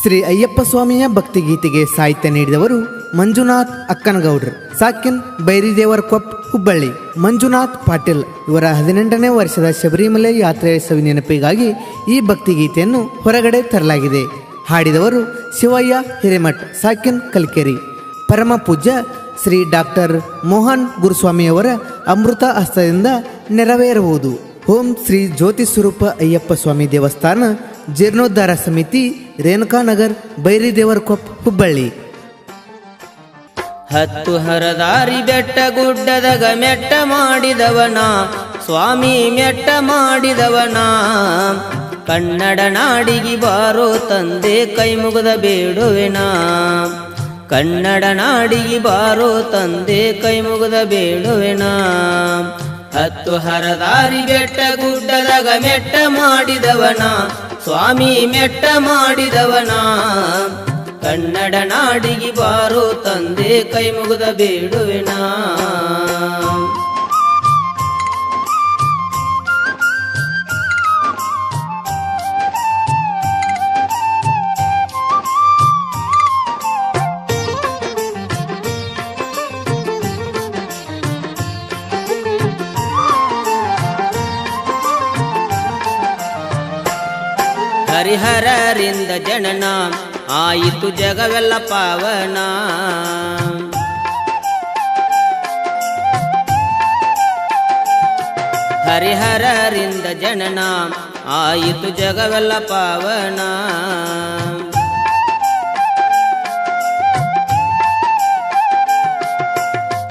ಶ್ರೀ ಅಯ್ಯಪ್ಪ ಸ್ವಾಮಿಯ ಭಕ್ತಿಗೀತೆಗೆ ಸಾಹಿತ್ಯ ನೀಡಿದವರು ಮಂಜುನಾಥ್ ಅಕ್ಕನಗೌಡ್ರು, ಸಾಕಿನ್ ಬೈರಿದೇವರ ಕೊಪ್ ಹುಬ್ಬಳ್ಳಿ, ಮಂಜುನಾಥ್ ಪಾಟೀಲ್. ಇವರ ಹದಿನೆಂಟನೇ ವರ್ಷದ ಶಬರಿಮಲೆ ಯಾತ್ರೆಯ ಸವಿ ನೆನಪಿಗಾಗಿ ಈ ಭಕ್ತಿಗೀತೆಯನ್ನು ಹೊರಗಡೆ ತರಲಾಗಿದೆ. ಹಾಡಿದವರು ಶಿವಯ್ಯ ಹಿರೇಮಠ್, ಸಾಕಿನ್ ಕಲ್ಕೆರಿ. ಪರಮ ಪೂಜ್ಯ ಶ್ರೀ ಡಾಕ್ಟರ್ ಮೋಹನ್ ಗುರುಸ್ವಾಮಿಯವರ ಅಮೃತ ಹಸ್ತದಿಂದ ನೆರವೇರಬಹುದು ಓಂ ಶ್ರೀ ಜ್ಯೋತಿ ಸ್ವರೂಪ ಅಯ್ಯಪ್ಪ ಸ್ವಾಮಿ ದೇವಸ್ಥಾನ ಜೀರ್ಣೋದ್ಧಾರ ಸಮಿತಿ ರೇಣುಕಾನಗರ್ ಬೈರಿದೇವರ ಕೊಪ್, ಹುಬ್ಬಳ್ಳಿ. ಹತ್ತು ಹರದಾರಿ ಬೆಟ್ಟ ಗುಡ್ಡದಗ ಮೆಟ್ಟ ಮಾಡಿದವನ, ಸ್ವಾಮಿ ಮೆಟ್ಟ ಮಾಡಿದವನ. ಕನ್ನಡ ನಾಡಿಗೆ ಬಾರೋ ತಂದೆ ಕೈ ಮುಗದ ಬೇಡುವೆನ. ಕನ್ನಡ ನಾಡಿಗೆ ಬಾರೋ ತಂದೆ ಕೈ ಮುಗದ ಬೇಡುವೆನ. ಹತ್ತು ಹರದಾರಿ ಬೆಟ್ಟ ಗುಡ್ಡದ ಮೆಟ್ಟ ಮಾಡಿದವನ ಸ್ವಾಮಿ ಮೆಟ್ಟ ಮಾಡಿದವನ. ಕನ್ನಡ ನಾಡಿಗೆ ಬಾರೋ ತಂದೆ ಕೈ ಮುಗಿದ ಬೇಡುವೆನ. ಹರಿಹರರಿಂದ ಜನನ ಆಯಿತು ಜಗವೆಲ್ಲ ಪಾವನ. ಹರಿಹರರಿಂದ ಜನನ ಆಯಿತು ಜಗವೆಲ್ಲ ಪಾವನ.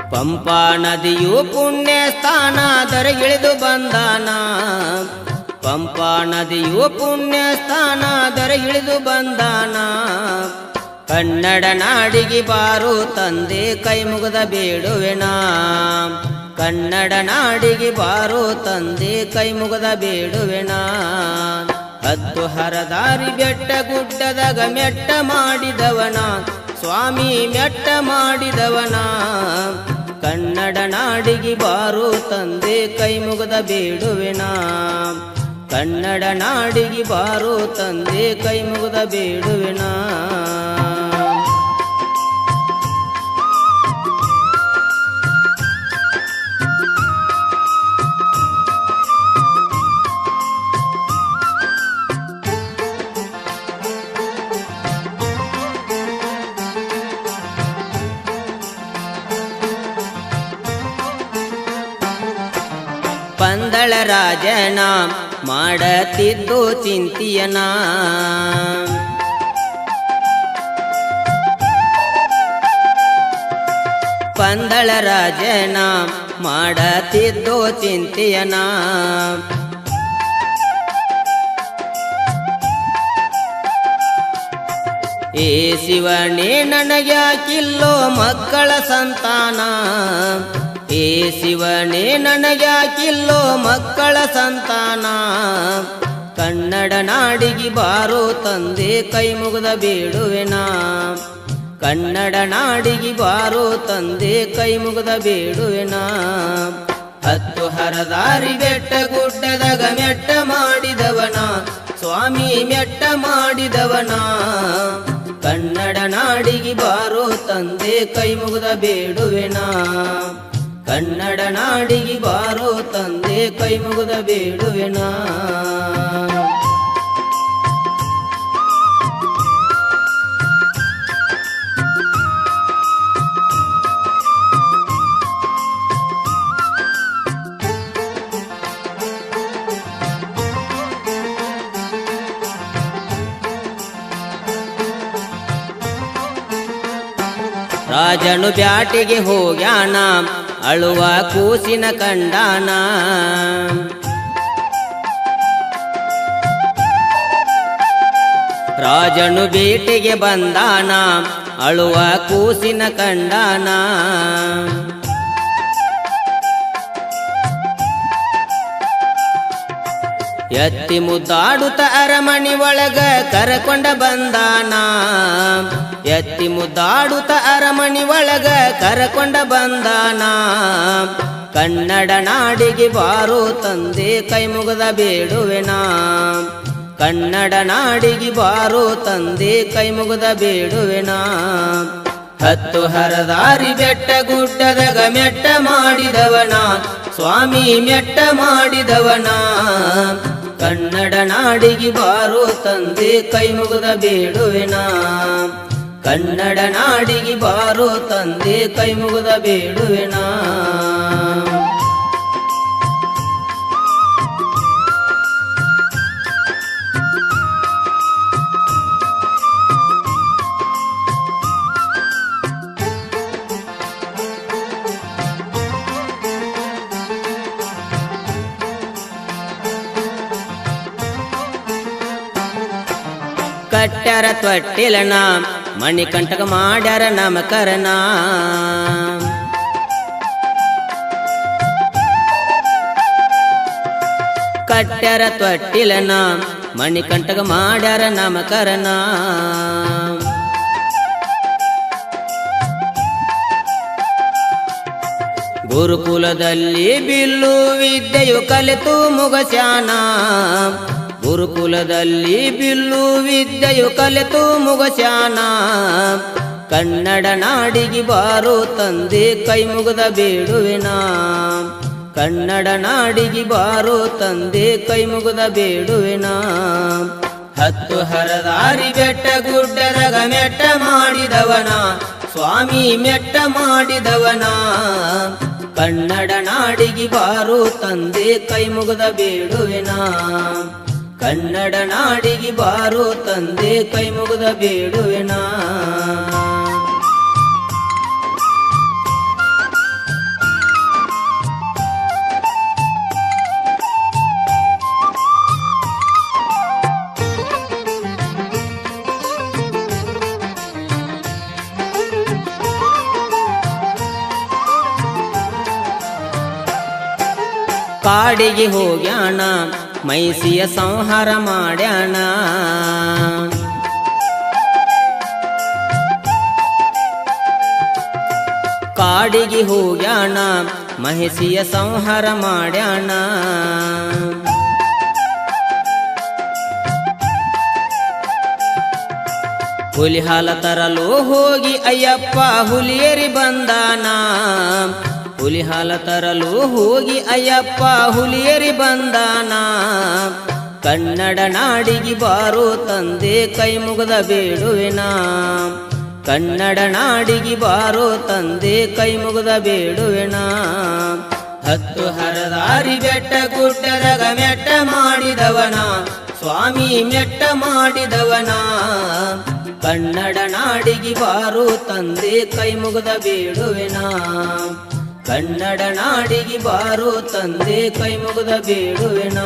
ಪಂಪಾ ನದಿಯು ಪುಣ್ಯ ಸ್ಥಾನ ದೊರೆಗಿಳಿದು ಬಂದಾನ. ಪಂಪಾ ನದಿಯು ಪುಣ್ಯ ಸ್ಥಾನ ದರಗಿಳಿದು ಬಂದಾನ. ಕನ್ನಡ ನಾಡಿಗೆ ಬಾರು ತಂದೆ ಕೈ ಮುಗದ ಬೇಡುವೆನ ಕನ್ನಡ ನಾಡಿಗೆ ಬಾರು ತಂದೆ ಕೈ ಮುಗದ ಬೇಡುವೆನ ಹತ್ತು ಹರದಾರಿ ಬೆಟ್ಟ ಗುಡ್ಡದಾಗ ಮೆಟ್ಟ ಮಾಡಿದವನ. ಸ್ವಾಮಿ ಮೆಟ್ಟ ಮಾಡಿದವನ. ಕನ್ನಡ ನಾಡಿಗೆ ಬಾರು ತಂದೆ ಕೈ ಮುಗದ ಬೇಡುವೆನ ಕನ್ನಡ ನಾಡಿಗೆ ಬಾರು ತಂದೆ ಕೈ ಮುಗದ ಬೇಡುವೆನ. ಪಂದಳ ರಾಜನ ಮಾಡತಿದ್ದು ಚಿಂತಿಯನ? ಪಂದಳ ರಾಜನ ಮಾಡತಿದ್ದು ಚಿಂತಿಯನ? ಏ ಶಿವನೇ ನನಗ್ಯಾಕಿಲ್ಲೋ ಮಕ್ಕಳ ಸಂತಾನ? ಏ ಶಿವನೇ, ನನಗ್ಯಾಕಿಲ್ಲೋ ಮಕ್ಕಳ ಸಂತಾನ? ಕನ್ನಡ ನಾಡಿಗೆ ಬಾರೋ ತಂದೆ ಕೈ ಮುಗಿದ ಬೇಡುವೆನ? ಕನ್ನಡ ನಾಡಿಗೆ ಬಾರೋ ತಂದೆ ಕೈ ಮುಗಿದ ಬೇಡುವೆನ? ಹತ್ತು ಹರದಾರಿ ಬೆಟ್ಟ ಗುಡ್ಡದಾಗ ಮೆಟ್ಟ ಮಾಡಿದವನ? ಸ್ವಾಮಿ ಮೆಟ್ಟ ಮಾಡಿದವನ? ಕನ್ನಡ ನಾಡಿಗೆ ಬಾರೋ ತಂದೆ ಕೈ ಮುಗಿದ ಬೇಡುವೆನ? ಕನ್ನಡ ನಾಡಿಗೆ ಬಾರೋ ತಂದೆ ಕೈ ಮುಗಿದ ಬೇಡುವೆನ? ರಾಜನು ಬ್ಯಾಟಿಗೆ ಹೋಗ್ಯಾನ. ಅಳುವ ಕೂಸಿನ ಕಂಡಾನ. ರಾಜನು ಬೇಟೆಗೆ ಬಂದಾನ, ಅಳುವ ಕೂಸಿನ ಕಂಡಾನ. ಎತ್ತಿ ಮುದ್ದಾಡುತ್ತ ಅರಮಣಿ ಒಳಗ ಕರಕೊಂಡ ಬಂದಾನ. ಎತ್ತಿ ಮುದ್ದಾಡುತ್ತ ಅರಮಣಿ ಒಳಗ ಕರಕೊಂಡ ಬಂದಾನ. ಕನ್ನಡ ನಾಡಿಗೆ ಬಾರೋ ತಂದೆ ಕೈ ಮುಗದ ಬೇಡುವೆನ. ಕನ್ನಡ ನಾಡಿಗೆ ಬಾರೋ ತಂದೆ ಕೈ ಮುಗದ ಬೇಡುವೆನ. ಹತ್ತು ಹರದಾರಿ ಬೆಟ್ಟ ಗುಡ್ಡದಾಗ ಮೆಟ್ಟ ಮಾಡಿದವನ. ಸ್ವಾಮಿ ಮೆಟ್ಟ ಮಾಡಿದವನ. ಕನ್ನಡ ನಾಡಿಗೆ ಬಾರೋ ತಂದೆ ಕೈ ಮುಗದ ಬೇಡುವೆನ. ಕನ್ನಡ ನಾಡಿಗೆ ಬಾರೋ ತಂದೆ ಕೈ ಮುಗಿದ ಬೇಡುವೆನ? ಕಟ್ಟ್ಯಾರ ತೊಟ್ಟಿಲನ ಮಣಿಕಂಠಕ ಮಾಡ್ಯಾರ ಕಟ್ಟರ ಕಟ್ಟ್ಯಾರ ತೊಟ್ಟಿಲನ ಮಣಿಕಂಠಕ ಮಾಡ್ಯಾರ ನಾಮಕರಣ ಗುರುಕುಲದಲ್ಲಿ ಬಿಲ್ಲು ವಿದ್ಯೆಯು ಕಲಿತು ಮುಗಸ್ಯಾನ. ಗುರುಕುಲದಲ್ಲಿ ಬಿಲ್ಲು ವಿದ್ಯೆಯು ಕಲಿತು ಮುಗಸ್ಯಾನ. ಕನ್ನಡ ನಾಡಿಗೆ ಬಾರೋ ತಂದೆ ಕೈ ಮುಗದ ಬೇಡುವೆನ. ಕನ್ನಡ ನಾಡಿಗೆ ಬಾರೋ ತಂದೆ ಕೈ ಮುಗದ ಬೇಡುವೆನ. ಹತ್ತು ಹರದಾರಿ ಬೆಟ್ಟ ಗುಡ್ಡರಗ ಮೆಟ್ಟ ಮಾಡಿದವನ. ಸ್ವಾಮಿ ಮೆಟ್ಟ ಮಾಡಿದವನ. ಕನ್ನಡ ನಾಡಿಗೆ ಬಾರೋ ತಂದೆ ಕೈ ಮುಗದ ಬೇಡುವೆನ. ಕನ್ನಡ ನಾಡಿಗೆ ಬಾರೋ ತಂದೆ ಕೈ ಮುಗಿದ ಬೇಡುವೆನ. ಕಾಡಿಗೆ ಹೋಗ್ಯಾಣ ಮೈಸಿಯ ಸಂಹಾರ ಮಾಡ್ಯಾಣ ಕಾಡಿಗೆ ಹೋಗ್ಯಾಣ ಮಹಿಸಿಯ ಸಂಹಾರ ಮಾಡ್ಯಾಣ ಹುಲಿ ಹಾಲ ತರಲು ಹೋಗಿ ಅಯ್ಯಪ್ಪ ಹುಲಿಯರಿ ಬಂದಾನ. ಹುಲಿ ಹಾಲ ತರಲು ಹೋಗಿ ಅಯ್ಯಪ್ಪ ಹುಲಿಯರಿ ಬಂದಾನ. ಕನ್ನಡ ನಾಡಿಗೆ ಬಾರೋ ತಂದೆ ಕೈ ಮುಗದ ಬೇಡುವಿನ. ಕನ್ನಡ ನಾಡಿಗೆ ಬಾರೋ ತಂದೆ ಕೈ ಮುಗದ ಬೇಡುವಿನ. ಹತ್ತು ಹರದಾರಿ ಬೆಟ್ಟ ಗುಡ್ಡರಗ ಮೆಟ್ಟ ಮಾಡಿದವನ. ಸ್ವಾಮಿ ಮೆಟ್ಟ ಮಾಡಿದವನ. ಕನ್ನಡ ನಾಡಿಗೆ ಬಾರೋ ತಂದೆ ಕೈ ಮುಗದ ಬೇಡುವೆನ. ಕನ್ನಡ ನಾಡಿಗೆ ಬಾರು ತಂದೆ ಕೈ ಮುಗದ ಬೇಡುವೆನ?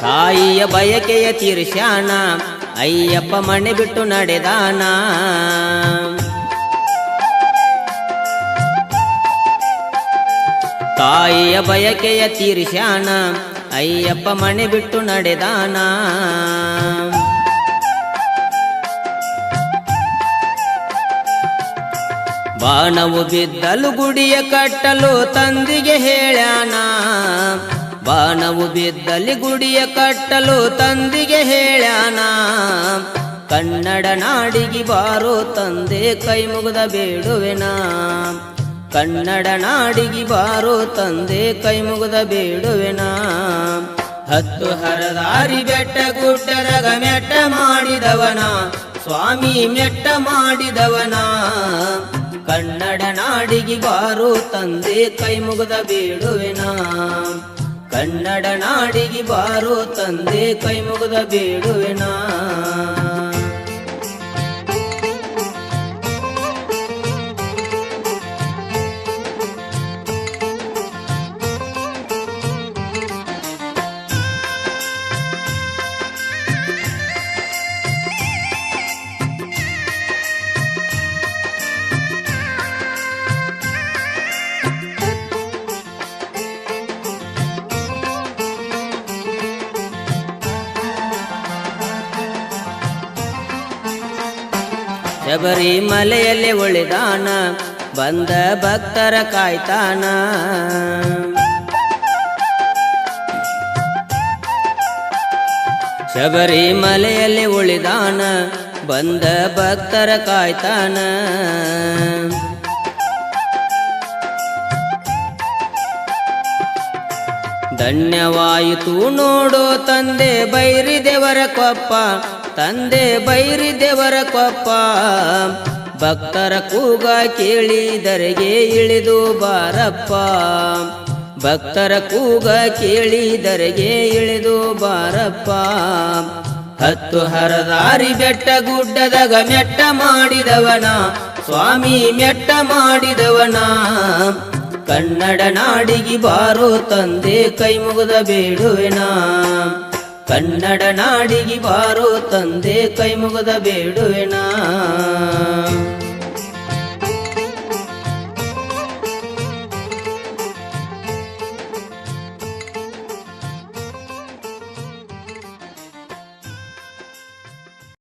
ತಾಯಿಯ ಬಯಕೆಯ ತೀರ್ಷ್ಯಾಣ ಅಯ್ಯಪ್ಪ ಮನೆ ಬಿಟ್ಟು ನಡೆದಾನ ತಾಯಿಯ ಬಯಕೆಯ ತೀರ್ಷ್ಯಾಣ ಅಯ್ಯಪ್ಪ ಮನೆ ಬಿಟ್ಟು ನಡೆದಾನ ಬಾಣವು ಬಿದ್ದಲು ಗುಡಿಯ ಕಟ್ಟಲು ತಂದಿಗೆ ಹೇಳ್ಯಾನ ಬಾಣವು ಬಿದ್ದಲ್ಲಿ ಗುಡಿಯ ಕಟ್ಟಲು ತಂದಿಗೆ ಹೇಳ್ಯಾನ. ಕನ್ನಡ ನಾಡಿಗೆ ಬಾರೋ ತಂದೆ ಕೈ ಮುಗಿದ ಬೇಡುವೆನ. ಕನ್ನಡ ನಾಡಿಗೆ ಬಾರೋ ತಂದೆ ಕೈ ಮುಗಿದ ಬೇಡುವೆನ. ಹತ್ತು ಹರದಾರಿ ಬೆಟ್ಟ ಗುಡ್ಡರಗ ಮೆಟ್ಟ ಮಾಡಿದವನ. ಸ್ವಾಮಿ ಮೆಟ್ಟ ಮಾಡಿದವನ. ಕನ್ನಡ ನಾಡಿಗೆ ಬಾರೋ ತಂದೆ ಕೈ ಮುಗಿದ ಬೇಡುವೆನ. ಕನ್ನಡ ನಾಡಿಗೆ ಬಾರೋ ತಂದೆ ಕೈ ಮುಗದ ಬೇಡುವೆನ ಶಬರಿ ಮಲೆಯಲ್ಲಿ ಉಳಿದಾನ, ಬಂದ ಭಕ್ತರ ಕಾಯ್ತಾನ. ಶಬರಿ ಮಲೆಯಲ್ಲಿ ಉಳಿದಾನ, ಬಂದ ಭಕ್ತರ ಕಾಯ್ತಾನ. ಧನ್ಯವಾಯಿತು ನೋಡೋ ತಂದೆ ಬೈರಿ ದೇವರ ಕೊಪ್ಪ ತಂದೆ ಬೈರಿ ದೇವರ ಕೊಪ್ಪ. ಭಕ್ತರ ಕೂಗ ಕೇಳಿದರೆಗೆ ಇಳಿದು ಬಾರಪ್ಪ. ಭಕ್ತರ ಕೂಗ ಕೇಳಿದರೆಗೆ ಇಳಿದು ಬಾರಪ್ಪ. ಹತ್ತು ಹರದಾರಿ ಬೆಟ್ಟ ಗುಡ್ಡದಾಗ ಮೆಟ್ಟ ಮಾಡಿದವನ, ಸ್ವಾಮಿ ಮೆಟ್ಟ ಮಾಡಿದವನ. ಕನ್ನಡ ನಾಡಿಗೆ ಬಾರೋ ತಂದೆ ಕೈ ಮುಗಿದ ಬೇಡುವೆನ. ಕನ್ನಡ ನಾಡಿಗೆ ಬಾರೋ ತಂದೆ ಕೈ ಮುಗದ ಬೇಡುವೆನ?